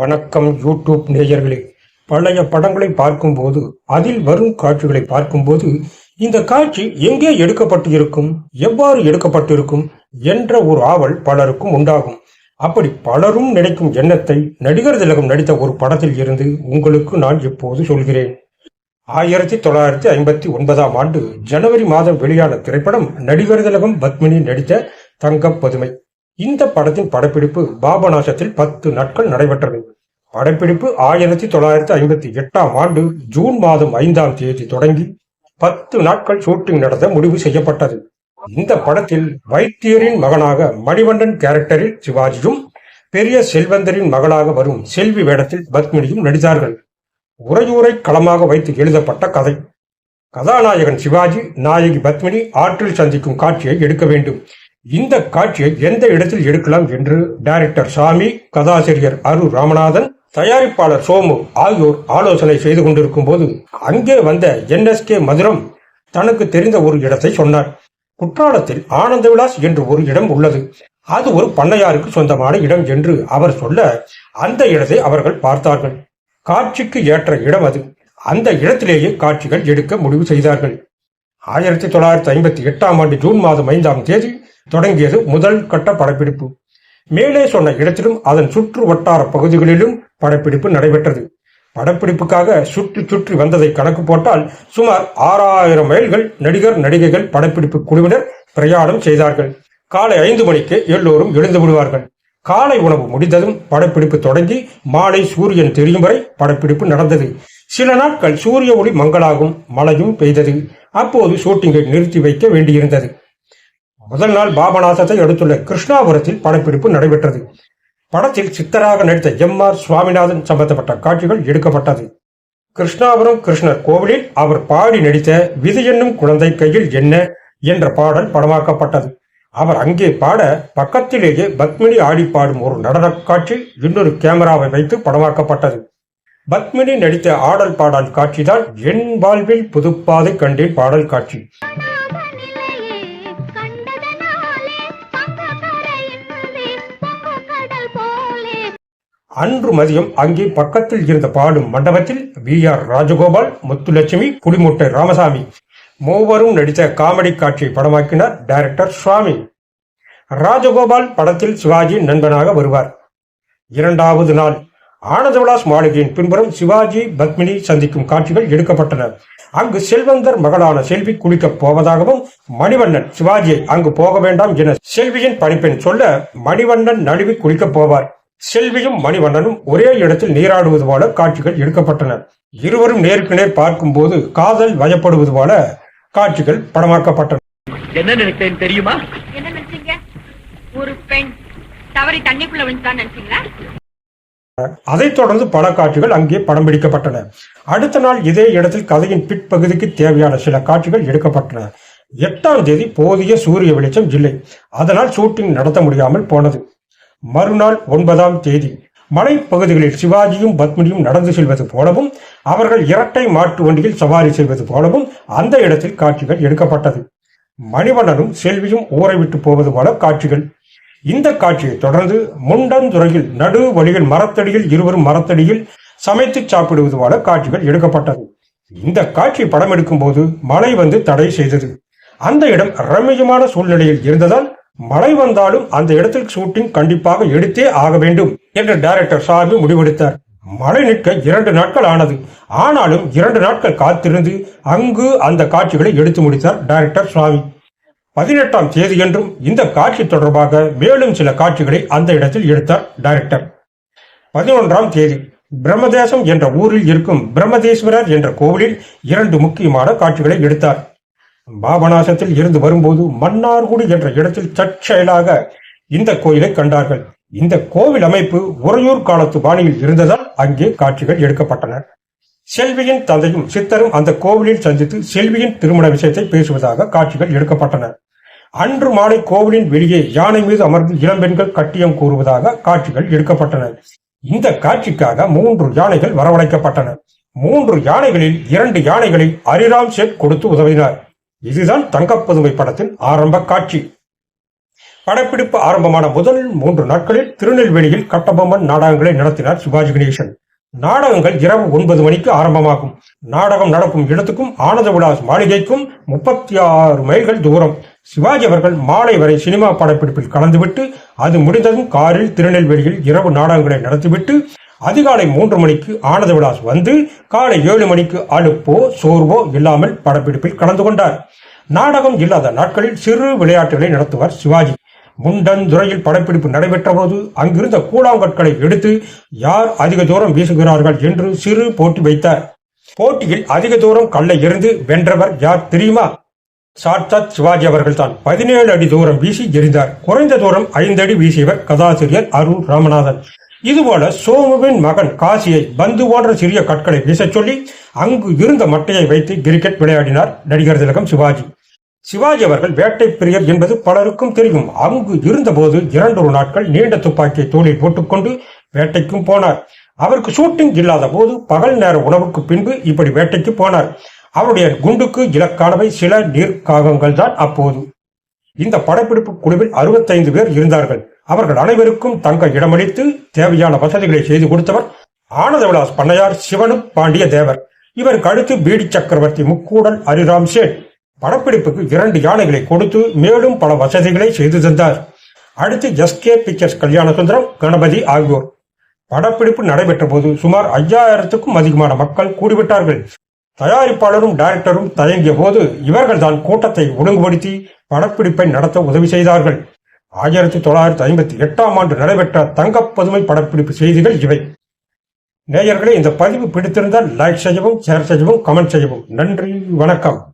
வணக்கம் யூடியூப் நேயர்களே. பழைய படங்களை பார்க்கும்போது அதில் வரும் காட்சிகளை பார்க்கும்போது இந்த காட்சி எங்கே எடுக்கப்பட்டு இருக்கும் எவ்வாறு எடுக்கப்பட்டிருக்கும் என்ற ஒரு ஆவல் பலருக்கும் உண்டாகும். அப்படி பலரும் நினைக்கும் எண்ணத்தை நடிகர் திலகம் நடித்த ஒரு படத்தில் இருந்து உங்களுக்கு நான் இப்போது சொல்கிறேன். ஆயிரத்தி தொள்ளாயிரத்தி ஐம்பத்தி ஒன்பதாம் ஆண்டு ஜனவரி மாதம் வெளியான திரைப்படம் நடிகர் திலகம் பத்மினி நடித்த தங்கப் பதுமை. இந்த படத்தின் படப்பிடிப்பு பாபநாசத்தில் பத்து நாட்கள் நடைபெற்றது. படப்பிடிப்பு ஆயிரத்தி தொள்ளாயிரத்தி ஐம்பத்தி எட்டாம் ஆண்டு ஜூன் மாதம் ஐந்தாம் தேதி தொடங்கி பத்து நாட்கள் ஷூட்டிங் நடத்த முடிவு செய்யப்பட்டது. இந்த படத்தில் வைத்தியரின் மகனாக மணிவண்ணன் கேரக்டரில் சிவாஜியும் பெரிய செல்வந்தரின் மகளாக வரும் செல்வி வேடத்தில் பத்மினியும் நடித்தார்கள். உறையூரை களமாக வைத்து எழுதப்பட்ட கதை. கதாநாயகன் சிவாஜி நாயகி பத்மினி ஆற்றில் சந்திக்கும் காட்சியை எடுக்க வேண்டும். இந்த காட்சியை எந்த இடத்தில் எடுக்கலாம் என்று டைரக்டர் சாமி கதாசிரியர் அரு ராமநாதன் தயாரிப்பாளர் சோமு ஆகியோர் ஆலோசனை செய்து கொண்டிருக்கும் போது அங்கே வந்த என்எஸ்கே மதுரம் தனக்கு தெரிந்த ஒரு இடத்தை சொன்னார். குற்றாலத்தில் ஆனந்த விலாஸ் என்று ஒரு இடம் உள்ளது. அது ஒரு பண்ணையாருக்கு சொந்தமான இடம் என்று அவர் சொல்ல அந்த இடத்தை அவர்கள் பார்த்தார்கள். காட்சிக்கு ஏற்ற இடம் அது. அந்த இடத்திலேயே காட்சிகள் எடுக்க முடிவு செய்தார்கள். ஆயிரத்தி தொள்ளாயிரத்தி ஐம்பத்தி எட்டாம் ஆண்டு ஜூன் மாதம் ஐந்தாம் தேதி தொடங்கியது முதல் கட்ட படப்பிடிப்பு. மேலே சொன்ன இடத்திலும் அதன் சுற்று வட்டார பகுதிகளிலும் படப்பிடிப்பு நடைபெற்றது. படப்பிடிப்புக்காக சுற்றி சுற்றி வந்ததை கணக்கு போட்டால் சுமார் ஆறாயிரம் மைல்கள் நடிகர் நடிகைகள் படப்பிடிப்பு குழுவினர் பிரயாணம் செய்தார்கள். காலை ஐந்து மணிக்கு எல்லோரும் எழுந்து விடுவார்கள். காலை உணவு முடிந்ததும் படப்பிடிப்பு தொடங்கி மாலை சூரியன் தெரியும் வரை படப்பிடிப்பு நடந்தது. சில நாட்கள் சூரிய ஒளி மங்களாகும் மழையும் பெய்தது. அப்போது ஷூட்டிங்கை நிறுத்தி வைக்க வேண்டியிருந்தது. முதல் நாள் பாபநாசத்தை அடுத்துள்ள கிருஷ்ணாபுரத்தில் படப்பிடிப்பு நடைபெற்றது. படத்தில் சித்தராக நடித்த எம் ஆர் சுவாமிநாதன் சம்பந்தப்பட்ட காட்சிகள் எடுக்கப்பட்டது. கிருஷ்ணாபுரம் கிருஷ்ணர் கோவிலில் அவர் பாடி நடித்த விதி என்னும் குழந்தை கையில் என்ன என்ற பாடல் படமாக்கப்பட்டது. அவர் அங்கே பாட பக்கத்திலேயே பத்மினி ஆடி பாடும் ஒரு நடனக் காட்சி இன்னொரு கேமராவை வைத்து படமாக்கப்பட்டது. பத்மினி நடித்த ஆடல் பாடல் காட்சிதான் என் வாழ்வில் புதுப்பாதை கண்டேன் பாடல் காட்சி. அன்று மதியம் அங்கே பக்கத்தில் இருந்த பாடும் மண்டபத்தில் வி ஆர் ராஜகோபால் முத்துலட்சுமி புலிமுட்டை ராமசாமி மூவரும் நடித்த காமெடி காட்சியை படமாக்கினார் டைரக்டர் சுவாமி. ராஜகோபால் படத்தில் சிவாஜி நண்பனாக வருவார். இரண்டாவது நாள் ஆனந்தவிலாஸ் மாளிகையின் பின்புறம் சிவாஜி பத்மினி சந்திக்கும் காட்சிகள் எடுக்கப்பட்டன. அங்கு செல்வந்தர் மகளான செல்வி குளிக்கப் போவதாகவும் மணிவண்ணன் சிவாஜியை அங்கு போக வேண்டாம் என செல்வியின் பணிப்பெண் சொல்ல மணிவண்ணன் நழுவி குளிக்கப் போவார். செல்வியும் மணிவண்ணனும் ஒரே இடத்தில் நீராடுவது போல காட்சிகள் எடுக்கப்பட்டன. இருவரும் நேருக்கு நேர் பார்க்கும்போது காதல் வயப்படுவது போல காட்சிகள் படமாக்கப்பட்டன. என்ன நினைத்தேன் தெரியுமா? என்ன நினைச்சீங்க? ஒரு பெண் தவறி தண்ணிக்குள்ள விழுந்தான் நினைச்சீங்களா? அதைத் தொடர்ந்து பல காட்சிகள் அங்கே படம் பிடிக்கப்பட்டன. அடுத்த நாள் இதே இடத்தில் கதையின் பிற்பகுதிக்கு தேவையான சில காட்சிகள் எடுக்கப்பட்டன. எட்டாம் தேதி போதிய சூரிய வெளிச்சம் இல்லை. அதனால் ஷூட்டிங் நடத்த முடியாமல் போனது. மறுநாள் ஒன்பதாம் தேதி மலைப்பகுதிகளில் சிவாஜியும் பத்மினியும் நடந்து செல்வது போலவும் அவர்கள் இரட்டை மாட்டு வண்டியில் சவாரி செய்வது போலவும் அந்த இடத்தில் காட்சிகள் எடுக்கப்பட்டது. மணிவண்ணனும் செல்வியும் ஊரை விட்டு போவது போல காட்சிகள். இந்த காட்சியை தொடர்ந்து முண்டந்துறையில் நடு வழியில் மரத்தடியில் இருவரும் மரத்தடியில் சமைத்து சாப்பிடுவது போல காட்சிகள் எடுக்கப்பட்டது. இந்த காட்சி படம் எடுக்கும் போது மழை வந்து தடை செய்தது. அந்த இடம் ரம்மியமான சூழ்நிலையில் இருந்ததால் மழை வந்தாலும் அந்த இடத்தில் ஷூட்டிங் கண்டிப்பாக எடுத்தே ஆக வேண்டும் என்று டைரக்டர் சாமி முடிவெடுத்தார். மழை நிற்க இரண்டு நாட்கள் ஆனது. ஆனாலும் இரண்டு நாட்கள் காத்திருந்து அங்கு அந்த காட்சிகளை எடுத்து முடித்தார் டைரக்டர் சுவாமி பதினெட்டாம் தேதியன்றும் இந்த காட்சி தொடர்பாக மேலும் சில காட்சிகளை அந்த இடத்தில் எடுத்தார் டைரக்டர் பதினொன்றாம் தேதி பிரம்மதேசம் என்ற ஊரில் இருக்கும் பிரம்மதேஸ்வரர் என்ற கோவிலில் இரண்டு முக்கியமான காட்சிகளை எடுத்தார். பாபநாசத்தில் இருந்து வரும்போது மன்னார்குடி என்ற இடத்தில் தற்செயலாக இந்த கோயிலை கண்டார்கள். இந்த கோவில் அமைப்பு உறையூர் காலத்து பாணியில் இருந்ததால் அங்கே காட்சிகள் எடுக்கப்பட்டன. செல்வியின் தந்தையும் சித்தரும் அந்த கோவிலில் சந்தித்து செல்வியின் திருமண விஷயத்தை பேசுவதாக காட்சிகள் எடுக்கப்பட்டன. அன்று மாலை கோவிலின் வெளியே யானை மீது அமர்ந்து இளம்பெண்கள் கட்டியம் கூறுவதாக காட்சிகள் எடுக்கப்பட்டன. இந்த காட்சிக்காக மூன்று யானைகள் வரவழைக்கப்பட்டன. மூன்று யானைகளில் இரண்டு யானைகளை அரிராம் சேட் கொடுத்து உதவினார். இதுதான் தங்கப்பதுமை படத்தின் ஆரம்ப காட்சி. படப்பிடிப்பு ஆரம்பமான முதல் மூன்று நாட்களில் திருநெல்வேலியில் கட்டபொம்மன் நாடகங்களை நடத்தினார் சிவாஜி கணேசன். நாடகங்கள் இரவு ஒன்பது மணிக்கு ஆரம்பமாகும். நாடகம் நடக்கும் இடத்துக்கும் ஆனந்த விலாஸ் மாளிகைக்கும் முப்பத்தி ஆறு மைல்கள் தூரம். சிவாஜி அவர்கள் மாலை வரை சினிமா படப்பிடிப்பில் கலந்துவிட்டு அது முடிந்ததும் காரில் திருநெல்வேலியில் இரவு நாடகங்களை நடத்திவிட்டு அதிகாலை மூன்று மணிக்கு ஆனந்த விலாஸ் வந்து காலை ஏழு மணிக்கு அலுப்போ சோர்வோ இல்லாமல் படப்பிடிப்பில் கலந்து கொண்டார். நாடகம் இல்லாத நாட்களில் சிறு விளையாட்டுகளை நடத்துவார் சிவாஜி. முண்டந்துறையில் படப்பிடிப்பு நடைபெற்ற போது அங்கிருந்த கூழாங்கற்களை எடுத்து யார் அதிக தூரம் வீசுகிறார்கள் என்று சிறு போட்டி வைத்தார். போட்டியில் அதிக தூரம் கல்லை எறிந்து வென்றவர் யார் தெரியுமா? சாட்சாத் சிவாஜி அவர்கள்தான். பதினேழு அடி தூரம் வீசி எறிந்தார். குறைந்த தூரம் ஐந்து அடி வீசியவர் கதாசிரியர் அருள் ராமநாதன். இதுபோல சோமுவின் மகன் காசியை பந்து போன்ற சிறிய கற்களை வீசச் சொல்லி அங்கு இருந்த மட்டையை வைத்து கிரிக்கெட் விளையாடினார் நடிகர் திலகம் சிவாஜி. சிவாஜி அவர்கள் வேட்டை பிரியர் என்பது பலருக்கும் தெரியும். அங்கு இருந்தபோது இரண்டொரு நாட்கள் நீண்ட துப்பாக்கியை தோளில் போட்டுக்கொண்டு வேட்டைக்கும் போனார். அவருக்கு ஷூட்டிங் இல்லாத போது பகல் நேர உணவுக்கு பின்பு இப்படி வேட்டைக்கு போனார். அவருடைய குண்டுக்கு இலக்கானவை சில நீர்க்காகங்கள் தான் அப்போது. இந்த படப்பிடிப்பு குழுவில் அறுபத்தைந்து பேர் இருந்தார்கள். அவர்கள் அனைவருக்கும் தங்க இடமளித்து தேவையான வசதிகளை செய்து கொடுத்தவர் ஆனந்தவிலாஸ் பண்ணையார் சிவனு பாண்டிய தேவர். இவருக்கு அடுத்து பீடி சக்கரவர்த்தி முக்கூடல் ஹரிராம் சேட் படப்பிடிப்புக்கு இரண்டு யானைகளை கொடுத்து மேலும் பல வசதிகளை செய்து தந்தார். அடுத்து எஸ்கே பிக்சர்ஸ் கல்யாண சுந்தரம் கணபதி ஆகியோர். படப்பிடிப்பு நடைபெற்ற போது சுமார் ஐயாயிரத்துக்கும் அதிகமான மக்கள் கூடிவிட்டார்கள். தயாரிப்பாளரும் டைரக்டரும் தயங்கிய போது இவர்கள் தான் கூட்டத்தை ஒழுங்குபடுத்தி படப்பிடிப்பை நடத்த உதவி செய்தார்கள். ஆயிரத்தி தொள்ளாயிரத்தி ஐம்பத்தி எட்டாம் ஆண்டு நடைபெற்ற தங்கப் பதுமை படப்பிடிப்பு செய்திகள் இவை. நேயர்களே இந்த பதிவு பிடித்திருந்தால் லைக் செய்யவும் ஷேர் செய்யவும் கமெண்ட் செய்யவும். நன்றி வணக்கம்.